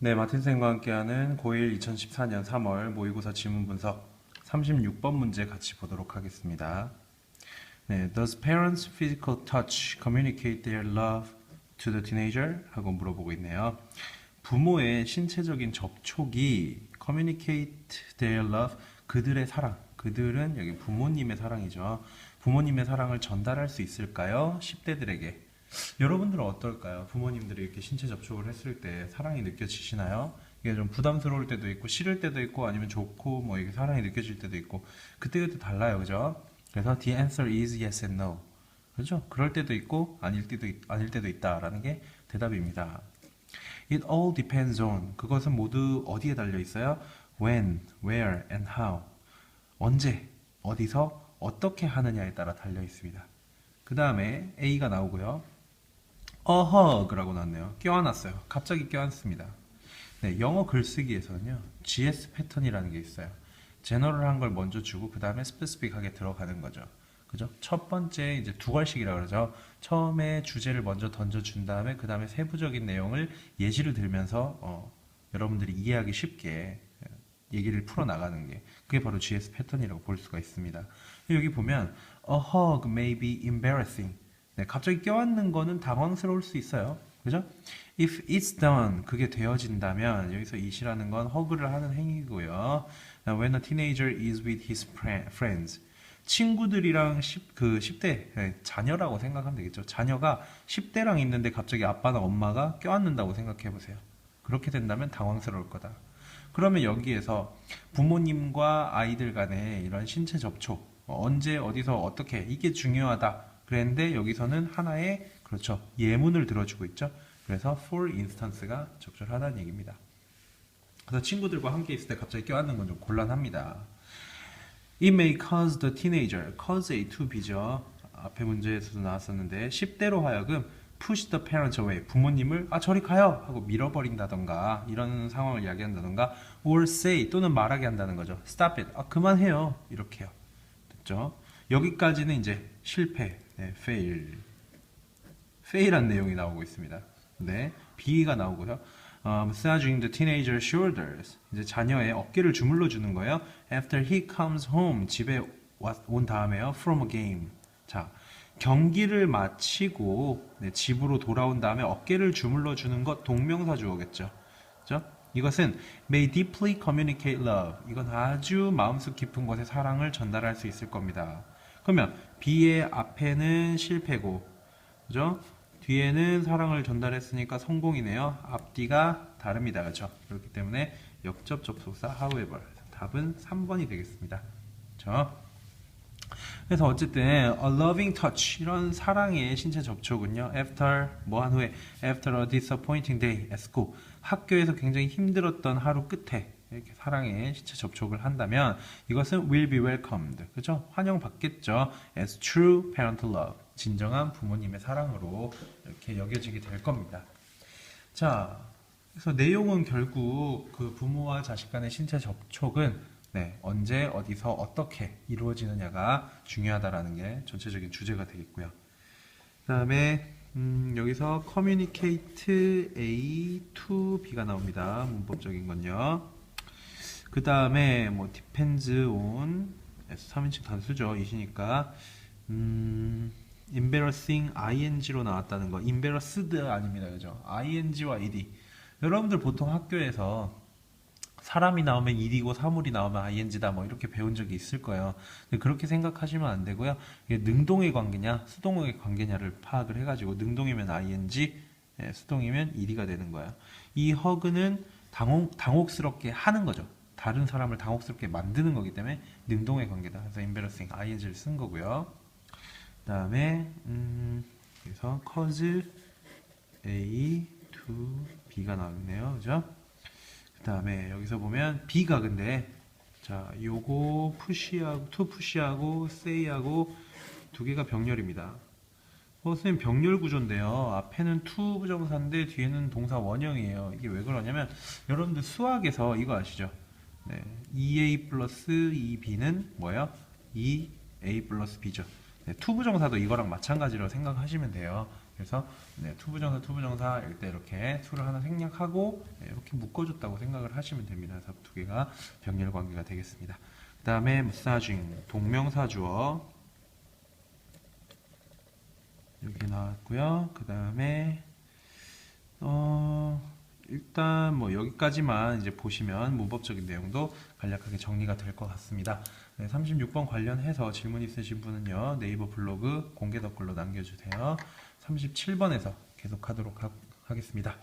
네, 마틴쌤과 함께하는 고1 2014년 3월 모의고사 지문 분석 36번 문제 같이 보도록 하겠습니다. 네, Does parents' physical touch communicate their love to the teenager? 하고 물어보고 있네요. 부모의 신체적인 접촉이 communicate their love, 그들의 사랑, 그들은 여기 부모님의 사랑이죠. 부모님의 사랑을 전달할 수 있을까요? 10대들에게. 여러분들은 어떨까요? 부모님들이 이렇게 신체 접촉을 했을 때 사랑이 느껴지시나요? 이게 좀 부담스러울 때도 있고 싫을 때도 있고 아니면 좋고 뭐 이게 사랑이 느껴질 때도 있고 그때그때 달라요, 그죠? 그래서 the answer is yes and no. 그렇죠? 그럴 때도 있고 아닐 때도 있, 아닐 때도 있다라는 게 대답입니다. It all depends on 그것은 모두 어디에 달려 있어요? When, where, and how. 언제, 어디서, 어떻게 하느냐에 따라 달려 있습니다. 그 다음에 A가 나오고요. Hug라고 나왔네요. 껴안았어요. 갑자기 껴안습니다. 네, 영어 글쓰기에서는요. GS 패턴이라는 게 있어요. 제너럴한 걸 먼저 주고 그 다음에 스페시픽하게 들어가는 거죠. 그죠? 첫 번째 이제 두 걸씩이라 그러죠. 처음에 주제를 먼저 던져 준 다음에 그 다음에 세부적인 내용을 예시를 들면서 어, 여러분들이 이해하기 쉽게 얘기를 풀어 나가는 게 그게 바로 GS 패턴이라고 볼 수가 있습니다. 여기 보면 a hug may be embarrassing. 네, 갑자기 껴안는 거는 당황스러울 수 있어요. 그죠? If it's done, 그게 되어진다면 여기서 it이라는 건 허그를 하는 행위고요. When a teenager is with his friends, 친구들이랑 10, 그 10대 네, 자녀라고 생각하면 되겠죠. 자녀가 10대랑 있는데 갑자기 아빠나 엄마가 껴안는다고 생각해 보세요. 그렇게 된다면 당황스러울 거다. 그러면 여기에서 부모님과 아이들 간의 이런 신체 접촉, 언제 어디서 어떻게 이게 중요하다. 그랬는데 여기서는 하나의 그렇죠 예문을 들어주고 있죠. 그래서 for instance가 적절하다는 얘기입니다. 그래서 친구들과 함께 있을 때 갑자기 껴안는 건 좀 곤란합니다. It may cause the teenager, cause A to B죠. 앞에 문제에서도 나왔었는데 10대로 하여금 push the parents away, 부모님을 아 저리 가요 하고 밀어버린다던가 이런 상황을 이야기한다던가 or say 또는 말하게 한다는 거죠. stop it, 아 그만해요 이렇게요. 됐죠? 여기까지는 이제 실패, 네, fail, fail한 내용이 나오고 있습니다. 네, B가 나오고요. 어, massaging the teenager's shoulders. 이제 자녀의 어깨를 주물러 주는 거예요. After he comes home, 집에 온 다음에요. From a game. 자, 경기를 마치고 네, 집으로 돌아온 다음에 어깨를 주물러 주는 것 동명사 주어겠죠. 그죠? 이것은 may deeply communicate love. 이건 아주 마음속 깊은 곳에 사랑을 전달할 수 있을 겁니다. 그러면 B의 앞에는 실패고, 그죠? 뒤에는 사랑을 전달했으니까 성공이네요. 앞뒤가 다릅니다. 그렇죠? 그렇기 때문에 역접 접속사 however 답은 3번이 되겠습니다. 그렇죠? 그래서 어쨌든 a loving touch 이런 사랑의 신체 접촉은요. after 뭐 한 후에 after a disappointing day at school 학교에서 굉장히 힘들었던 하루 끝에 이렇게 사랑의 신체 접촉을 한다면 이것은 will be welcomed. 그죠? 환영받겠죠. as true parental love. 진정한 부모님의 사랑으로 이렇게 여겨지게 될 겁니다. 자, 그래서 내용은 결국 그 부모와 자식 간의 신체 접촉은 네, 언제, 어디서, 어떻게 이루어지느냐가 중요하다라는 게 전체적인 주제가 되겠고요. 그 다음에 음, 여기서 communicate A to B가 나옵니다. 문법적인 건요. 그 다음에 뭐 depends on 3인칭 단수죠. 이시니까 음, embarrassing ing로 나왔다는 거 embarrassed 아닙니다. 그죠? ing와 ed 여러분들 보통 학교에서 사람이 나오면 일이고 사물이 나오면 ing다 뭐 이렇게 배운 적이 있을 거예요. 근데 그렇게 생각하시면 안 되고요. 이게 능동의 관계냐 수동의 관계냐를 파악을 해가지고 능동이면 ing, 예, 수동이면 ed가 되는 거예요. 이 허그는 당혹, 당혹스럽게 하는 거죠. 다른 사람을 당혹스럽게 만드는 거기 때문에 능동의 관계다. 그래서 embarrassing ing를 쓴 거고요. 그 다음에 음, 그래서 cause A to B가 나왔네요. 그죠? 그 다음에 여기서 보면 B가 근데 자 요거 푸시하고 to 푸시하고 say하고 두 개가 병렬입니다. 어, 선생님 병렬 구조인데요. 앞에는 to 부정사인데 뒤에는 동사 원형이에요. 이게 왜 그러냐면 여러분들 수학에서 이거 아시죠? 네, 2a 플러스 2b는 뭐예요? 2a 플러스 b죠. 네, 투부정사도 이거랑 마찬가지로 생각하시면 돼요. 그래서 네, 투부정사 투부정사 일 때 이렇게 투를 하나 생략하고 네, 이렇게 묶어줬다고 생각을 하시면 됩니다. 그래서 두 개가 병렬 관계가 되겠습니다. 그 다음에 massaging 동명사 주어 여기 나왔고요. 그 다음에 어 일단 뭐 여기까지만 이제 보시면 문법적인 내용도 간략하게 정리가 될 것 같습니다. 네, 36번 관련해서 질문 있으신 분은요 네이버 블로그 공개 댓글로 남겨주세요. 37번에서 계속하도록 하, 하겠습니다.